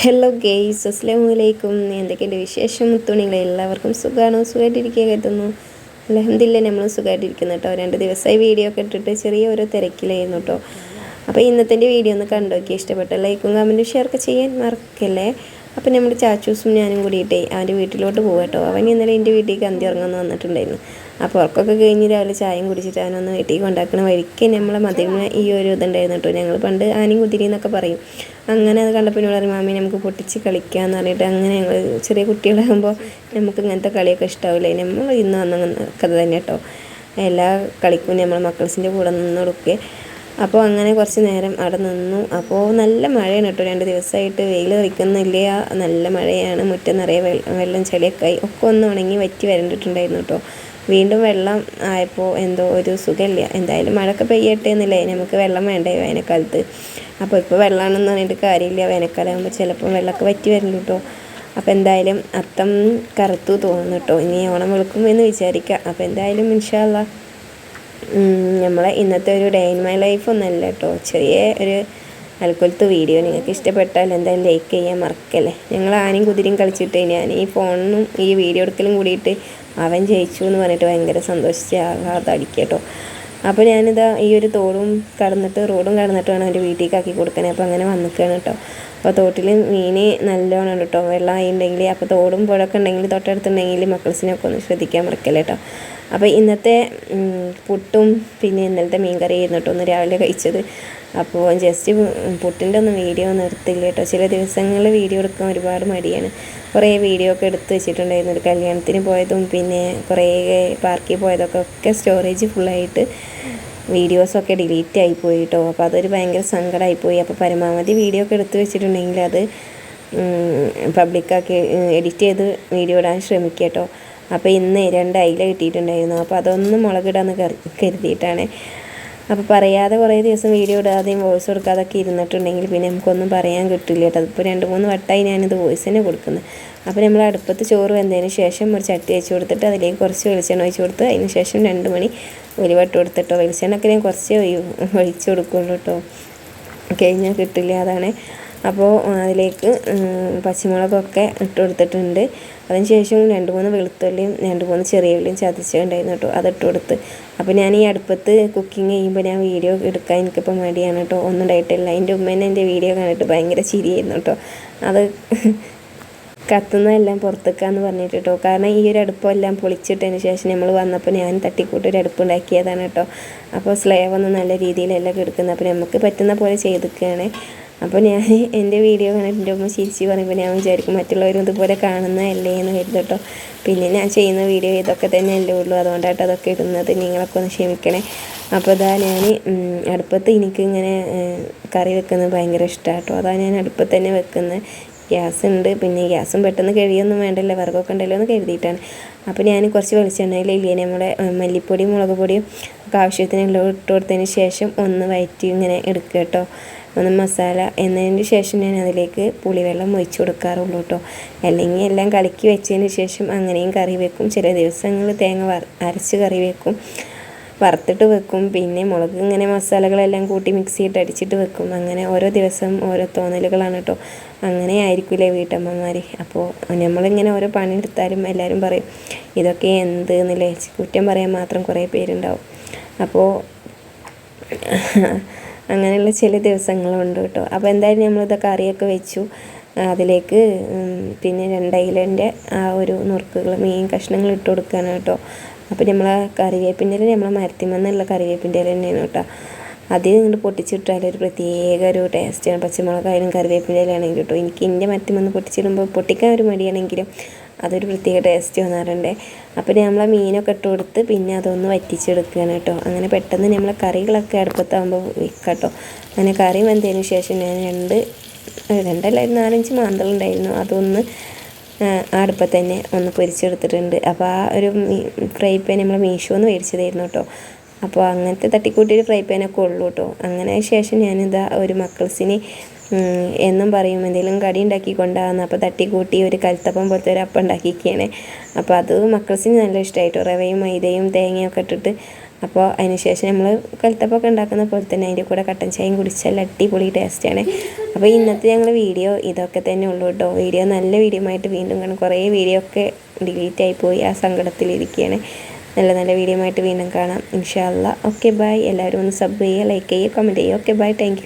Hello guys അസ്ലാം വലൈക്കും എന്തൊക്കെയുണ്ട് വിശേഷം? തുണികളെ എല്ലാവർക്കും സുഖമാണോ സുഖമായിട്ടിരിക്കുക കരുതുന്നു. അലഹമില്ല നമ്മൾ സുഖമായിട്ടിരിക്കുന്നു കേട്ടോ. രണ്ട് ദിവസമായി വീഡിയോ ഒക്കെ ഇട്ടിട്ട് ചെറിയ ഓരോ തിരക്കിലായിരുന്നു കേട്ടോ. അപ്പോൾ ഇന്നത്തെ വീഡിയോ ഒന്ന് കണ്ടോക്കി. ഇഷ്ടപ്പെട്ട ലൈക്കും കമന്റും ഷെയർ ഒക്കെ ചെയ്യാൻ മറക്കല്ലേ? അപ്പോൾ നമ്മുടെ ചാച്ചൂസും ഞാനും കൂടിയിട്ടേ അവന്റെ വീട്ടിലോട്ട് പോകും കേട്ടോ. അവൻ ഇന്നലെ എന്റെ വീട്ടിലേക്ക് അന്തി ഉറങ്ങാന്ന് വന്നിട്ടുണ്ടായിരുന്നു. അപ്പോൾ ഉറക്കമൊക്കെ കഴിഞ്ഞ് രാവിലെ ചായയും കുടിച്ചിട്ട് അവനൊന്ന് വീട്ടിൽ കൊണ്ടാക്കണ വഴിക്ക് നമ്മളെ മതിമ ഈ ഒരു ഇതുണ്ടായിരുന്നു കേട്ടോ. ഞങ്ങൾ പണ്ട് ആനയും കുതിരി എന്നൊക്കെ പറയും. അങ്ങനെ അത് കണ്ടപ്പോൾ എന്നോട് മാമി നമുക്ക് പൊട്ടിച്ച് കളിക്കാമെന്ന് പറഞ്ഞിട്ട് അങ്ങനെ ഞങ്ങൾ ചെറിയ കുട്ടികളാകുമ്പോൾ നമുക്ക് ഇങ്ങനത്തെ കളിയൊക്കെ ഇഷ്ടാവില്ലേ നമ്മൾ ഇന്ന് വന്ന കഥ തന്നെ കേട്ടോ. എല്ലാ കളിക്കും നമ്മൾ മക്കൾസിന്റെ കൂടെ നിന്ന് കൊടുക്കുക അപ്പോൾ അങ്ങനെ കുറച്ച് നേരം അവിടെ നിന്നു. അപ്പോൾ നല്ല മഴയാണ് കേട്ടോ. രണ്ട് ദിവസമായിട്ട് വെയിൽ വയ്ക്കുന്നില്ല നല്ല മഴയാണ്. മുറ്റം നിറയെ വെള്ളം ചെളിയൊക്കെ ആയി. ഒക്കെ ഒന്ന് ഉണങ്ങി വറ്റി വരണ്ടിട്ടുണ്ടായിരുന്നു കേട്ടോ. വീണ്ടും വെള്ളം ആയപ്പോൾ എന്തോ ഒരു സുഖമില്ല. എന്തായാലും മഴയൊക്കെ പെയ്യട്ടെ എന്നില്ലേ? നമുക്ക് വെള്ളം വേണ്ടേ വേനൽക്കാലത്ത്? അപ്പോൾ ഇപ്പോൾ വെള്ളമാണെന്ന് പറഞ്ഞിട്ട് കാര്യമില്ല. വേനൽക്കാലാകുമ്പോൾ ചിലപ്പോൾ വെള്ളമൊക്കെ വറ്റി വരുന്നു കേട്ടോ. അപ്പോൾ എന്തായാലും അത്തം കറുത്തു തോന്നുന്നു കേട്ടോ. ഇനി ഓണം വെളുക്കും എന്ന് വിചാരിക്കാം അപ്പോൾ എന്തായാലും ഇൻഷാല്ല നമ്മളെ ഇന്നത്തെ ഒരു ഡേ ഇൻ മൈ ലൈഫ് ഒന്നല്ല കേട്ടോ ചെറിയ ഒരു അൽക്കൊലത്ത് വീഡിയോ നിങ്ങൾക്ക് ഇഷ്ടപ്പെട്ടാൽ എന്തായാലും ലൈക്ക് ചെയ്യാൻ മറക്കല്ലേ. ഞങ്ങൾ ആനയും കുതിരയും കളിച്ചിട്ട് ഞാൻ ഈ ഫോണിനും ഈ വീഡിയോ എടുക്കലും കൂടിയിട്ട് അവൻ ജയിച്ചു എന്ന് പറഞ്ഞിട്ട് ഭയങ്കര സന്തോഷിച്ച് ആഹ്ലാദം കേട്ടോ അപ്പോൾ ഞാനിതാ ഈ ഒരു തോടും കടന്നിട്ട് റോഡും കടന്നിട്ട് വേണം എന്റെ വീട്ടിലേക്ക് ആക്കി കൊടുക്കണേ. അപ്പോൾ അങ്ങനെ വന്നിക്കാണ് കേട്ടോ. അപ്പോൾ തോട്ടിൽ മീൻ നല്ലോണം ഉണ്ട് കേട്ടോ. വെള്ളം ആയിട്ടുണ്ടെങ്കിൽ അപ്പോൾ തോടും പുഴയൊക്കെ ഉണ്ടെങ്കിൽ തൊട്ടടുത്തുണ്ടെങ്കിൽ മക്കൾസിനൊക്കെ ഒന്ന് ശ്രദ്ധിക്കാൻ മറക്കല്ലേ കേട്ടോ. അപ്പോൾ ഇന്നത്തെ പുട്ടും പിന്നെ ഇന്നലത്തെ മീൻ കറിയായിരുന്നു കേട്ടോ. ഒന്ന് രാവിലെ കഴിച്ചത്. അപ്പോൾ ജസ്റ്റ് പുട്ടിന്റെ ഒന്നും വീഡിയോ നിർത്തില്ല കേട്ടോ. ചില ദിവസങ്ങളിൽ വീഡിയോ എടുക്കാൻ ഒരുപാട് മടിയാണ്. കുറേ വീഡിയോ ഒക്കെ എടുത്ത് വെച്ചിട്ടുണ്ടായിരുന്നു. ഒരു കല്യാണത്തിന് പോയതും പിന്നെ കുറേ പാർക്കിൽ പോയതൊക്കെ ഒക്കെ സ്റ്റോറേജ് ഫുള്ളായിട്ട് വീഡിയോസൊക്കെ ഡിലീറ്റ് ആയിപ്പോയി കേട്ടോ. അപ്പോൾ അതൊരു ഭയങ്കര സങ്കടമായിപ്പോയി അപ്പോൾ പരമാവധി വീഡിയോ ഒക്കെ എടുത്ത് വെച്ചിട്ടുണ്ടെങ്കിൽ അത് പബ്ലിക്കാക്കി എഡിറ്റ് ചെയ്ത് വീഡിയോ ഇടാൻ ശ്രമിക്കുക കേട്ടോ. അപ്പോൾ ഇന്ന് രണ്ട് അയില കിട്ടിയിട്ടുണ്ടായിരുന്നു. അപ്പോൾ അതൊന്നും മുളകിടാന്ന് കരുതിയിട്ടാണ്. അപ്പോൾ പറയാതെ കുറേ ദിവസം വീഡിയോ ഇടാതെയും വോയിസ് കൊടുക്കാതൊക്കെ ഇരുന്നിട്ടുണ്ടെങ്കിൽ പിന്നെ നമുക്കൊന്നും പറയാൻ കിട്ടില്ല കേട്ടോ. അതിപ്പോൾ രണ്ട് മൂന്ന് വട്ടമായി ഞാനിത് വോയിസ് തന്നെ കൊടുക്കുന്നത് അപ്പോൾ നമ്മൾ അടുപ്പത്ത് ചോറ് വെന്തതിന് ശേഷം ഒരു ചട്ടി വെച്ച് കൊടുത്തിട്ട് അതിലേക്ക് കുറച്ച് വെളിച്ചെണ്ണ ഒഴിച്ച് കൊടുത്ത് അതിന് ശേഷം രണ്ട് മണി ഒരുവട്ടം കൊടുത്തിട്ടോ. വെളിച്ചെണ്ണയൊക്കെ ഞാൻ കുറച്ച് ഒഴിച്ച് കൊടുക്കുള്ളൂ കേട്ടോ. കഴിഞ്ഞാൽ കിട്ടില്ല അതാണ്. അപ്പോൾ അതിലേക്ക് പച്ചമുളകൊക്കെ ഇട്ട് കൊടുത്തിട്ടുണ്ട്. അതിന് ശേഷം രണ്ട് മൂന്ന് വെളുത്തുള്ളിയും രണ്ട് മൂന്ന് ചെറിയ ഉള്ളിയും ചതച്ചിട്ടുണ്ടായിരുന്നു കേട്ടോ. അതിട്ട് കൊടുത്ത്. അപ്പോൾ ഞാൻ ഈ അടുപ്പത്ത് കുക്കിംഗ് ചെയ്യുമ്പോൾ ഞാൻ വീഡിയോ എടുക്കാൻ എനിക്കിപ്പോൾ മടിയാണ് കേട്ടോ. ഒന്നും ഉണ്ടായിട്ടില്ല. എന്റെ ഉമ്മേനെ എന്റെ വീഡിയോ കണ്ടിട്ട് ഭയങ്കര ചിരിയായിരുന്നു കേട്ടോ. അത് കത്തുന്നതെല്ലാം പുറത്തേക്കാന്ന് പറഞ്ഞിട്ട് കേട്ടോ. കാരണം ഈ ഒരു അടുപ്പെല്ലാം പൊളിച്ചിട്ടതിന് ശേഷം നമ്മൾ വന്നപ്പോൾ ഞാൻ തട്ടിക്കൂട്ടി ഒരു അടുപ്പ് ഉണ്ടാക്കിയതാണ് കേട്ടോ. അപ്പോൾ സ്ലേവ് ഒന്നും നല്ല രീതിയിലല്ല കിടക്കുന്നത്. അപ്പോൾ നമുക്ക് പറ്റുന്ന പോലെ ചെയ്തിരിക്കുകയാണ്. അപ്പോൾ ഞാൻ എന്റെ വീഡിയോ കണ്ടിട്ട് എന്റെ ഉമ്മ ചിരിച്ച് പറയുമ്പോൾ ഞാൻ വിചാരിക്കും മറ്റുള്ളവരും ഇതുപോലെ കാണുന്നതല്ലേ എന്ന് കരുതട്ടോ പിന്നെ ഞാൻ ചെയ്യുന്ന വീഡിയോ ഇതൊക്കെ തന്നെ അല്ലേ ഉള്ളൂ. അതുകൊണ്ടായിട്ട് അതൊക്കെ ഇടുന്നത്. നിങ്ങളൊക്കെ ഒന്ന് ക്ഷമിക്കണേ. അപ്പോൾ ഇതാ ഞാൻ അടുപ്പത്ത് എനിക്കിങ്ങനെ കറി വെക്കുന്നത് ഭയങ്കര ഇഷ്ടമാണ് കേട്ടോ അതാണ് ഞാൻ അടുപ്പത്ത് തന്നെ വെക്കുന്നത്. ഗ്യാസ് ഉണ്ട് പിന്നെ ഗ്യാസും പെട്ടെന്ന് കഴിയൊന്നും വേണ്ടല്ലോ. വിറകൊക്കെ ഉണ്ടല്ലോ എന്ന് കരുതിയിട്ടാണ്. അപ്പോൾ ഞാൻ കുറച്ച് വെളിച്ചെണ്ണയിൽ ഇല്ലേ നമ്മുടെ മല്ലിപ്പൊടിയും മുളക് പൊടിയും ഒക്കെ ആവശ്യത്തിനുള്ള ഇട്ട് കൊടുത്തതിന് ശേഷം ഒന്ന് വയറ്റി ഇങ്ങനെ എടുക്കുക കേട്ടോ. ഒന്ന് മസാല എന്നതിന് ശേഷം ഞാൻ അതിലേക്ക് പുളിവെള്ളം ഒഴിച്ചു കൊടുക്കാറുള്ളൂ കേട്ടോ. അല്ലെങ്കിൽ എല്ലാം കലക്കി വെച്ചതിന് ശേഷം അങ്ങനെയും കറി വെക്കും. ചില ദിവസങ്ങൾ തേങ്ങ അരച്ച് കറി വെക്കും. വറുത്തിട്ട് വെക്കും. പിന്നെ മുളക് ഇങ്ങനെ മസാലകളെല്ലാം കൂട്ടി മിക്സ് ചെയ്തിട്ട് അടിച്ചിട്ട് വെക്കും. അങ്ങനെ ഓരോ ദിവസം ഓരോ തോന്നലുകളാണ് കേട്ടോ അങ്ങനെ ആയിരിക്കില്ലേ വീട്ടമ്മമാർ അപ്പോൾ നമ്മളിങ്ങനെ ഓരോ പണിയെടുത്താലും എല്ലാവരും പറയും ഇതൊക്കെ എന്ത് എന്നില്ലേ കുറ്റം പറയാൻ മാത്രം കുറേ പേരുണ്ടാവും. അപ്പോൾ അങ്ങനെയുള്ള ചില ദിവസങ്ങളുണ്ട് കേട്ടോ അപ്പോൾ എന്തായാലും നമ്മളിതൊക്കെ കറിയൊക്കെ വെച്ചു. അതിലേക്ക് പിന്നെ രണ്ടയിലന്റെ ആ ഒരു നുറുക്കുകൾ മീൻ കഷ്ണങ്ങൾ ഇട്ട് കൊടുക്കാനാണ് കേട്ടോ. അപ്പോൾ നമ്മൾ കറിവേപ്പിന്റെ ഇല നമ്മൾ മരത്തിമെന്നുള്ള കറിവേപ്പിന്റെ ഇല തന്നെയാണ് കേട്ടോ. അതിൽ നിങ്ങൾ പൊട്ടിച്ചിട്ടാൽ ഒരു പ്രത്യേക ഒരു ടേസ്റ്റാണ് പച്ചമുളകായാലും കറിവേപ്പിന്റെ ഇലയാണെങ്കിൽ കേട്ടോ. എനിക്ക് എന്റെ മരത്തിമെന്ന് പൊട്ടിച്ചിടുമ്പോൾ പൊട്ടിക്കാൻ ഒരു മടിയാണെങ്കിലും അതൊരു പ്രത്യേക ടേസ്റ്റ് വന്നാറുണ്ട് അപ്പോൾ നമ്മൾ മീനൊക്കെ ഇട്ട് കൊടുത്ത് പിന്നെ അതൊന്ന് വറ്റിച്ചെടുക്കുകയാണ് കേട്ടോ. അങ്ങനെ പെട്ടെന്ന് നമ്മൾ കറികളൊക്കെ അടുപ്പത്താകുമ്പോൾ വെക്കാം കേട്ടോ അങ്ങനെ കറി വന്നതിന് ശേഷം ഞാൻ രണ്ട് രണ്ടല്ല നാലഞ്ച് മാന്തളുണ്ടായിരുന്നു അതൊന്ന് അടുപ്പത്ത് തന്നെ ഒന്ന് പൊരിച്ചെടുത്തിട്ടുണ്ട്. അപ്പോൾ ആ ഒരു ഫ്രൈ പാൻ നമ്മൾ മീഷോന്ന് മേടിച്ചതായിരുന്നു കേട്ടോ. അപ്പോൾ അങ്ങനത്തെ തട്ടിക്കൂട്ടിയൊരു ഫ്രൈ പാനൊക്കെ ഉള്ളൂ കേട്ടോ. അങ്ങനെ ശേഷം ഞാനിതാ ഒരു മക്കൾസിന് എന്നും പറയും എന്തെങ്കിലും കടി ഉണ്ടാക്കി കൊണ്ടാകുന്ന അപ്പോൾ തട്ടിക്കൂട്ടി ഒരു കൽത്തപ്പം പോലത്തെ ഒരു അപ്പം ഉണ്ടാക്കിയിരിക്കുകയാണ്. അപ്പോൾ അത് മക്കൾസിന് നല്ല ഇഷ്ടമായിട്ട് റവയും മൈദയും തേങ്ങയും ഒക്കെ ഇട്ടിട്ട്. അപ്പോൾ അതിന് ശേഷം നമ്മൾ കൽത്തപ്പൊക്കെ ഉണ്ടാക്കുന്ന പോലെ തന്നെ അതിന്റെ കൂടെ കട്ടൻ ചായയും കുടിച്ചാൽ അടിപൊളി ടേസ്റ്റാണ് അപ്പോൾ ഇന്നത്തെ ഞങ്ങൾ വീഡിയോ ഇതൊക്കെ തന്നെ ഉള്ളൂ കേട്ടോ. വീഡിയോ നല്ല വീഡിയോ ആയിട്ട് വീണ്ടും കാണും. കുറേ വീഡിയോ ഒക്കെ ഡിലീറ്റ് ആയി പോയി ആ സങ്കടത്തിലിരിക്കുകയാണ് നല്ല നല്ല വീഡിയോ ആയിട്ട് വീണ്ടും കാണാം. ഇൻഷാല്ല ഓക്കെ ബൈ എല്ലാവരും ഒന്ന് സബ് ചെയ്യുക ലൈക്ക് ചെയ്യുക കമന്റ് ചെയ്യുക. Okay bye thank